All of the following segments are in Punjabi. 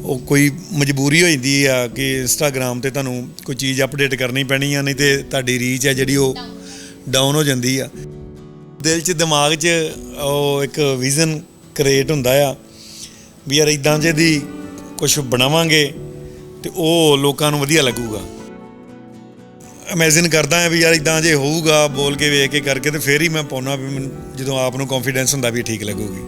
ਉਹ ਕੋਈ ਮਜਬੂਰੀ ਹੋ ਜਾਂਦੀ ਆ ਕਿ ਇੰਸਟਾਗ੍ਰam ਤੇ ਤੁਹਾਨੂੰ ਕੋਈ ਚੀਜ਼ ਅਪਡੇਟ ਕਰਨੀ ਪੈਣੀ ਆ, ਨਹੀਂ ਤੇ ਤੁਹਾਡੀ ਰੀਚ ਆ ਜਿਹੜੀ ਉਹ ਡਾਊਨ ਹੋ ਜਾਂਦੀ ਆ। ਦਿਲ 'ਚ ਦਿਮਾਗ 'ਚ ਉਹ ਇੱਕ ਵਿਜ਼ਨ ਕ੍ਰੀਏਟ ਹੁੰਦਾ ਆ ਵੀ ਯਾਰ ਇਦਾਂ ਜੇ ਦੀ ਕੁਝ ਬਣਾਵਾਂਗੇ ਤੇ ਉਹ ਲੋਕਾਂ ਨੂੰ ਵਧੀਆ ਲੱਗੂਗਾ। ਇਮੇਜਿਨ ਕਰਦਾ ਆ ਵੀ ਯਾਰ ਇਦਾਂ ਜੇ ਹੋਊਗਾ, ਬੋਲ ਕੇ ਵੇਖ ਕੇ ਕਰਕੇ ਤੇ ਫੇਰ ਹੀ ਮੈਂ ਪਾਉਣਾ ਵੀ ਮੈਨੂੰ ਜਦੋਂ ਆਪ ਨੂੰ ਕੌਨਫੀਡੈਂਸ ਹੁੰਦਾ ਵੀ ਠੀਕ ਲੱਗੂਗੀ।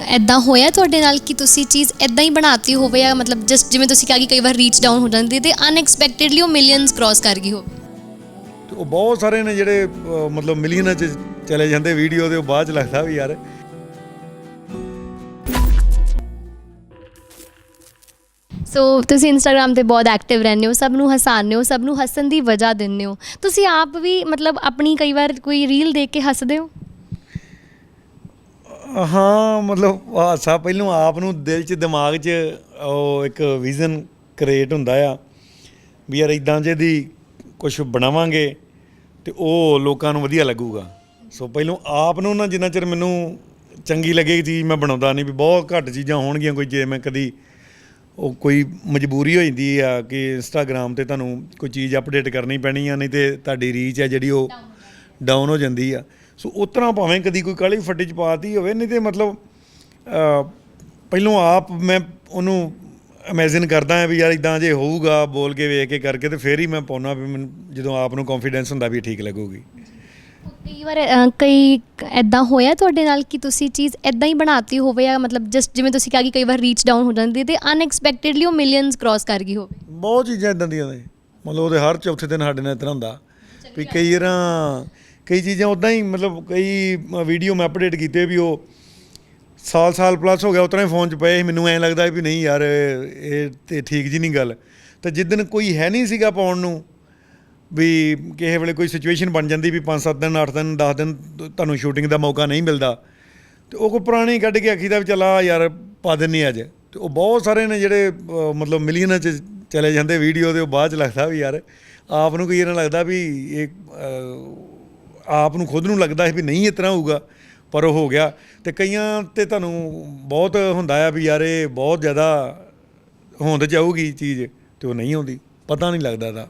ਐਦਾਂ ਹੋਇਆ ਤੁਹਾਡੇ ਨਾਲ ਕਿ ਤੁਸੀਂ ਚੀਜ਼ ਐਦਾਂ ਹੀ ਬਣਾਤੀ ਹੋਵੇ ਜਾਂ ਮਤਲਬ ਜਸਟ ਜਿਵੇਂ ਤੁਸੀਂ ਕਿਹਾ ਕਿ ਕਈ ਵਾਰ ਰੀਚ ਡਾਊਨ ਹੋ ਜਾਂਦੀ ਤੇ ਅਨਐਕਸਪੈਕਟਡਲੀ ਉਹ ਮਿਲੀਅਨਸ ਕ੍ਰਾਸ ਕਰ ਗਈ ਹੋਵੇ? ਤੇ ਉਹ ਬਹੁਤ ਸਾਰੇ ਨੇ ਜਿਹੜੇ ਅਹ, ਮਤਲਬ ਮਿਲੀਅਨਾਂ 'ਚ ਚਲੇ ਜਾਂਦੇ ਵੀਡੀਓ ਦੇ ਉਹ ਬਾਅਦ 'ਚ ਲੱਗਦਾ ਵੀ ਯਾਰ। ਸੋ ਤੁਸੀਂ ਇੰਸਟਾਗ੍ਰam ਤੇ ਬਹੁਤ ਐਕਟਿਵ ਰਹਿੰਦੇ ਹੋ ਸਭ ਨੂੰ ਹਸਾਉਂਦੇ ਹੋ ਸਭ ਨੂੰ ਹੱਸਣ ਦੀ ਵਜ੍ਹਾ ਦਿੰਦੇ ਹੋ। ਤੁਸੀਂ ਆਪ ਵੀ ਮਤਲਬ ਆਪਣੀ ਕਈ ਵਾਰ ਕੋਈ ਰੀਲ ਦੇਖ ਕੇ ਹੱਸਦੇ ਹੋ? ਹਾਂ, ਮਤਲਬ ਹਾਸਾ ਪਹਿਲੋਂ ਆਪ ਨੂੰ ਦਿਲ 'ਚ, ਦਿਮਾਗ 'ਚ ਉਹ ਇੱਕ ਵਿਜ਼ਨ ਕ੍ਰੀਏਟ ਹੁੰਦਾ ਆ ਵੀ ਯਾਰ ਇਦਾਂ ਜੇ ਦੀ ਕੁਝ ਬਣਾਵਾਂਗੇ ਤੇ ਉਹ ਲੋਕਾਂ ਨੂੰ ਵਧੀਆ ਲੱਗੂਗਾ। ਸੋ ਪਹਿਲੋਂ ਆਪ ਨੂੰ ਨਾ ਜਿੰਨਾ ਚਿਰ ਮੈਨੂੰ ਚੰਗੀ ਲੱਗੇ ਚੀਜ਼ ਮੈਂ ਬਣਾਉਂਦਾ ਨਹੀਂ ਵੀ ਬਹੁਤ ਘੱਟ ਚੀਜ਼ਾਂ ਹੋਣਗੀਆਂ ਕੋਈ, ਜੇ ਮੈਂ ਕਦੀ ਉਹ ਕੋਈ ਮਜਬੂਰੀ ਹੋ ਜਾਂਦੀ ਆ ਕਿ ਇੰਸਟਾਗ੍ਰam ਤੇ ਤੁਹਾਨੂੰ ਕੋਈ ਚੀਜ਼ ਅਪਡੇਟ ਕਰਨੀ ਪੈਣੀ ਆ, ਨਹੀਂ ਤੇ ਤੁਹਾਡੀ ਰੀਚ ਆ ਜਿਹੜੀ ਉਹ ਡਾਊਨ ਹੋ ਜਾਂਦੀ ਆ। ਸੋ ਉਸ ਤਰ੍ਹਾਂ ਭਾਵੇਂ ਕਦੀ ਕੋਈ ਕਾਲੀ ਫੱਟੀ ਚ ਪਾਤੀ ਹੋਵੇ ਨਹੀਂ ਤੇ ਮਤਲਬ ਅ, ਪਹਿਲੋਂ ਆਪ ਮੈਂ ਉਹਨੂੰ ਇਮੇਜਿਨ ਕਰਦਾ ਆ ਵੀ ਯਾਰ ਇਦਾਂ ਜੇ ਹੋਊਗਾ ਬੋਲ ਕੇ ਵੇਖ ਕੇ ਕਰਕੇ ਤੇ ਫੇਰ ਹੀ ਮੈਂ ਪਾਉਣਾ ਵੀ ਮੈਨੂੰ ਜਦੋਂ ਆਪ ਨੂੰ ਕੌਨਫੀਡੈਂਸ ਹੁੰਦਾ ਵੀ ਠੀਕ ਲੱਗੂਗੀ। ਕਈ ਵਾਰ ਅ, ਕਈ ਐਦਾਂ ਹੋਇਆ ਤੁਹਾਡੇ ਨਾਲ ਕਿ ਤੁਸੀਂ ਚੀਜ਼ ਐਦਾਂ ਹੀ ਬਣਾਤੀ ਹੋਵੇ ਜਾਂ ਮਤਲਬ ਜਸਟ ਜਿਵੇਂ ਤੁਸੀਂ ਕਿਹਾ ਕਿ ਕਈ ਵਾਰ ਰੀਚ ਡਾਊਨ ਹੋ ਜਾਂਦੀ ਹੈ ਤੇ ਅਨਐਕਸਪੈਕਟਡਲੀ ਉਹ ਮਿਲੀਅਨਸ ਕ੍ਰਾਸ ਕਰ ਗਈ ਹੋਵੇ? ਬਹੁਤ ਚੀਜ਼ਾਂ ਇਦਾਂ ਦੀਆਂ ਨੇ। ਮਤਲਬ ਉਹਦੇ ਹਰ ਚੌਥੇ ਦਿਨ ਸਾਡੇ ਨਾਲ ਤਰ੍ਹਾਂ ਹੁੰਦਾ ਵੀ ਕਈ ਵਾਰਾਂ ਕਈ ਚੀਜ਼ਾਂ ਉਦਾਂ ਹੀ, ਮਤਲਬ ਕਈ ਵੀਡੀਓ ਮੈਂ ਅਪਡੇਟ ਕੀਤੇ ਵੀ ਉਹ ਸਾਲ ਸਾਲ ਪਲੱਸ ਹੋ ਗਿਆ, ਉਤਰਾ ਹੀ ਫੋਨ 'ਚ ਪਏ ਮੈਨੂੰ ਐਂ ਲੱਗਦਾ ਵੀ ਨਹੀਂ ਯਾਰ, ਇਹ ਤੇ ਠੀਕ ਜੀ ਨਹੀਂ ਗੱਲ। ਤਾਂ ਜਿੱਦਨ ਕੋਈ ਹੈ ਨਹੀਂ ਸੀਗਾ ਪਾਉਣ ਨੂੰ, ਵੀ ਕਿਸੇ ਵੇਲੇ ਕੋਈ ਸਿਚੁਏਸ਼ਨ ਬਣ ਜਾਂਦੀ ਵੀ 5-7 ਦਿਨ 8 ਦਿਨ 10 ਦਿਨ ਤੁਹਾਨੂੰ ਸ਼ੂਟਿੰਗ ਦਾ ਮੌਕਾ ਨਹੀਂ ਮਿਲਦਾ। ਤੇ ਉਹ ਕੋਈ ਪੁਰਾਣੀ ਕੱਢ ਕੇ ਆਖੀਦਾ ਵੀ ਚਲਾ ਯਾਰ, ਪਾ ਦਿੰਨੀ ਅੱਜ। ਤੇ ਉਹ ਬਹੁਤ ਸਾਰੇ ਨੇ ਜਿਹੜੇ ਮਤਲਬ ਮਿਲੀਅਨਾਂ 'ਚ ਚਲੇ ਜਾਂਦੇ ਵੀਡੀਓ ਦੇ ਉਹ ਬਾਅਦ 'ਚ ਲੱਗਦਾ ਵੀ ਯਾਰ, ਆਪ ਨੂੰ ਕਈ ਇਹਨਾਂ ਲੱਗਦਾ ਵੀ ਇਹ ਆਪ ਨੂੰ ਖੁਦ ਨੂੰ ਲੱਗਦਾ ਹੈ ਵੀ ਨਹੀਂ ਇਸ ਤਰ੍ਹਾਂ ਹੋਊਗਾ, ਪਰ ਉਹ ਹੋ ਗਿਆ। ਤੇ ਕਈਆਂ ਤੇ ਤੁਹਾਨੂੰ ਬਹੁਤ ਹੁੰਦਾ ਆ ਵੀ ਯਾਰ ਇਹ ਬਹੁਤ ਜ਼ਿਆਦਾ ਹੋਂਦ ਜਾਊਗੀ ਚੀਜ਼ ਤੇ ਉਹ ਨਹੀਂ ਹੁੰਦੀ ਪਤਾ ਨਹੀਂ ਲੱਗਦਾ ਦਾ